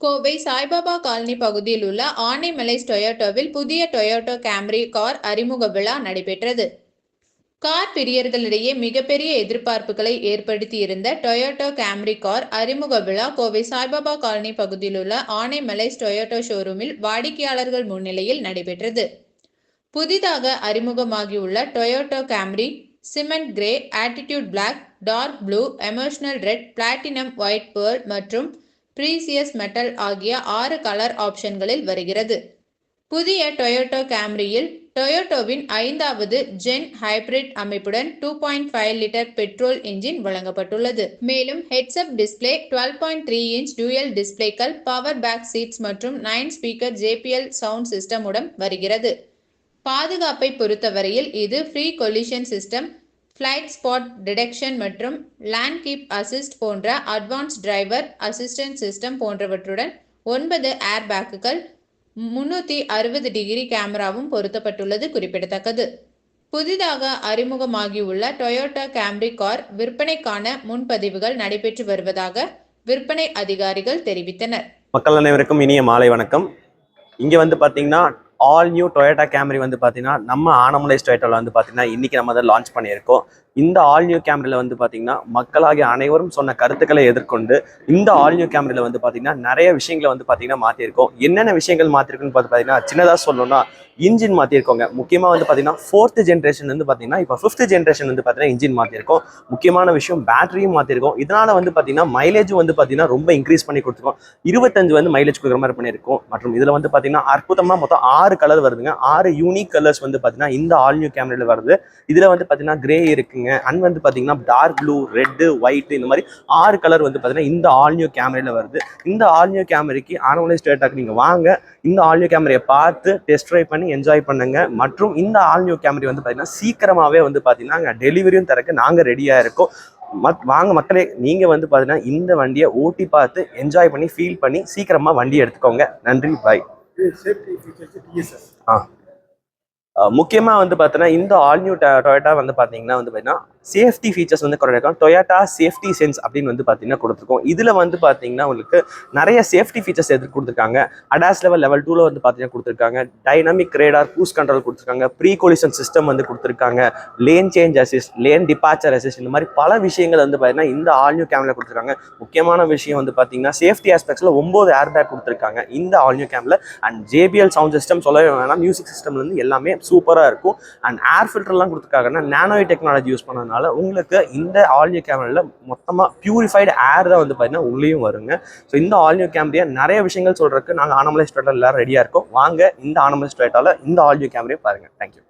Kovai Saibaba colony பகுதியில் உள்ள ஆனைமலை டொயோட்டோவில் புதிய டொயோட்டோ கேம்ரி கார் அறிமுக விழா நடைபெற்றது. கார் பிரியர்களிடையே மிகப்பெரிய எதிர்பார்ப்புகளை ஏற்படுத்தியிருந்த டொயோட்டோ கேம்ரி கார் அறிமுக விழா கோவை சாய்பாபா காலனி பகுதியில் உள்ள ஆனைமலை டொயோட்டோ ஷோரூமில் வாடிக்கையாளர்கள் முன்னிலையில் நடைபெற்றது. புதிதாக அறிமுகமாகியுள்ள Toyota Camry cement grey attitude black dark blue emotional red platinum white pearl மற்றும் ப்ரீசியஸ் மெட்டல் ஆகிய ஆறு கலர் ஆப்ஷன்களில் வருகிறது. புதிய டொயோட்டோ கேம்ரியில் டொயோட்டோவின் ஐந்தாவது ஜென் ஹைபிரிட் அமைப்புடன் two point five litre petrol engine வழங்கப்பட்டுள்ளது. மேலும் heads up display twelve point three inch dual டிஸ்ப்ளேக்கள் power back seats மற்றும் நைன் ஸ்பீக்கர் ஜேபிஎல் சவுண்ட் சிஸ்டமுடன் வருகிறது. பாதுகாப்பை பொறுத்தவரையில் இது pre collision system blind spot detection மற்றும் லேண்ட் கீப் அசிஸ்ட் போன்ற அட்வான்ஸ் டிரைவர் அசிஸ்டன்ட் சிஸ்டம் போன்றவற்றுடன் ஒன்பது ஏர் பேக்குகள் முன்னூற்றி அறுபது டிகிரி கேமராவும் பொருத்தப்பட்டுள்ளது குறிப்பிடத்தக்கது. புதிதாக அறிமுகமாகியுள்ள டொயோட்டா கேம்ரி கார் விற்பனைக்கான முன்பதிவுகள் நடைபெற்று வருவதாக விற்பனை அதிகாரிகள் தெரிவித்தனர். மக்கள் அனைவருக்கும் இனிய மாலை வணக்கம். இங்கே வந்து பார்த்தீங்கன்னா ஆல் நியூ டொயோட்டா கேமரி வந்து பார்த்தீங்கன்னா நம்ம ஆனமலைஸ் டொயோட்டாவில் வந்து பார்த்தீங்கன்னா இன்றைக்கி நம்ம அதை லான்ச் பண்ணியிருக்கோம். இந்த ஆல் நியூ கேமரியில் வந்து பார்த்தீங்கன்னா மக்களாகிய அனைவரும் சொன்ன கருத்துக்களை எதிர்கொண்டு இந்த ஆல் நியூ கேமரியில் வந்து பார்த்தீங்கன்னா நிறைய விஷயங்களை வந்து பார்த்தீங்கன்னா மாற்றிருக்கோம் என்னென்ன விஷயங்கள் மாற்றிருக்குன்னு பார்த்து பார்த்தீங்கன்னா சின்னதாக சொல்லணும்னா இன்ஜின் மாற்றிருக்கோங்க முக்கியமாக வந்து பார்த்தீங்கன்னா ஃபோர்த்து ஜென்ரேஷன் வந்து பார்த்தீங்கன்னா இப்போ ஃபிஃப்த் ஜென்ரேஷன் வந்து பார்த்தீங்கன்னா இன்ஜின் மாற்றிருக்கோம் முக்கியமான விஷயம் பேட்டரியும் மாற்றிருக்கோம் இதனால் வந்து பார்த்தீங்கன்னா மைலேஜ் வந்து பார்த்தீங்கன்னா ரொம்ப இன்க்ரீஸ் பண்ணி கொடுத்துருக்கோம். இருபத்தஞ்சு வந்து மைலேஜ் கொடுக்குற மாதிரி பண்ணியிருக்கோம். மற்றும் இதில் வந்து பார்த்தீங்கன்னா அற்புதமாக மொத்தம் ஆறு ஆறு கலர் வருதுங்க. ஆறு யூனிக் கலர்ஸ் வந்து பார்த்தீங்கன்னா இந்த ஆல் நியூ கேமராவில் வருது. இதில் வந்து பார்த்தீங்கன்னா கிரே இருக்குங்க. அண்ட் வந்து பார்த்தீங்கன்னா டார்க் ப்ளூ ரெட்டு ஒயிட் இந்த மாதிரி ஆறு கலர் வந்து பார்த்தீங்கன்னா இந்த ஆல் நியூ கேமராவில் வருது. இந்த ஆல் நியூ கேமரிக்கு ஆனவலைஸ் டேட்டாக்கு நீங்கள் வாங்க. இந்த ஆல் நியூ கேமரையை பார்த்து டெஸ்ட் ட்ரை பண்ணி என்ஜாய் பண்ணுங்க. மற்றும் இந்த ஆல் நியூ கேமரி வந்து பார்த்தீங்கன்னா சீக்கிரமாகவே வந்து பார்த்தீங்கன்னா டெலிவரியும் தரக்கு நாங்கள் ரெடியாக இருக்கோம். மத் வாங்க மக்களே நீங்கள் வந்து பார்த்தீங்கன்னா இந்த வண்டியை ஓட்டி பார்த்து என்ஜாய் பண்ணி ஃபீல் பண்ணி சீக்கிரமாக வண்டி எடுத்துக்கோங்க. நன்றி. பாய் சேஃப்டி ஃபீச்சர்ஸ் டிஎஸ்எஸ் முக்கியமாக வந்து பார்த்தீங்கன்னா இந்த ஆல் நியூ டொயோட்டா வந்து பார்த்தீங்கன்னா வந்து பார்த்தீங்கன்னா சேஃப்டி ஃபீச்சர்ஸ் வந்து குறைக்கும் டொயோட்டா சேஃப்டி சென்ஸ் அப்படின்னு வந்து பார்த்தீங்கன்னா கொடுத்துருக்கோம். இதில் வந்து பார்த்தீங்கன்னா உங்களுக்கு நிறைய சேஃப்டி ஃபீச்சர்ஸ் எதிர்த்து கொடுத்துருக்காங்க. அடாஸ் லெவல் லெவல் டூவில் வந்து பார்த்தீங்கன்னா கொடுத்துருக்காங்க. டைனமிக் ரேடார் கூஸ் கண்ட்ரோல் கொடுத்துருக்காங்க. ப்ரீ கொலிஷன் சிஸ்டம் வந்து கொடுத்துருக்காங்க. Lane change assist lane departure assist இந்த மாதிரி பல விஷயங்கள் வந்து பார்த்தீங்கன்னா இந்த ஆல் நியூ கேமில் கொடுத்துருக்காங்க. முக்கியமான விஷயம் வந்து பார்த்தீங்கன்னா சேஃப்டி ஆஸ்பெக்ட்ஸில் ஒம்பது ஏர் பேக் கொடுத்துருக்காங்க. இந்த ஆல் நியூ கேமில் அண்ட் ஜேபிஎல் சவுண்ட் சிஸ்டம் சொல்லவே வேணாம். மியூசிக் சிஸ்டம்லேருந்து எல்லாமே சூப்பராக இருக்கும். அண்ட் ஏர் ஃபில்டர்லாம் கொடுத்துருக்காங்கன்னா நானோ டெக்னாலஜி யூஸ் பண்ணதுனால உங்களுக்கு இந்த ஆல் கேமரில் மொத்தமாக பியூரிஃபைடு ஏர் தான் வந்து பார்த்தீங்கன்னா உள்ளேயும் வருங்க. ஸோ இந்த ஆல் கேமரையை நிறைய விஷயங்கள் சொல்கிறதுக்கு நாங்கள் ஆனமலை ஸ்டேட்டில் எல்லாரும் ரெடியாக இருக்கோம். வாங்க இந்த ஆனமலைஸ் ஸ்டேட்டால் இந்த ஆல் கேமரையை பாருங்கள் தேங்க்யூ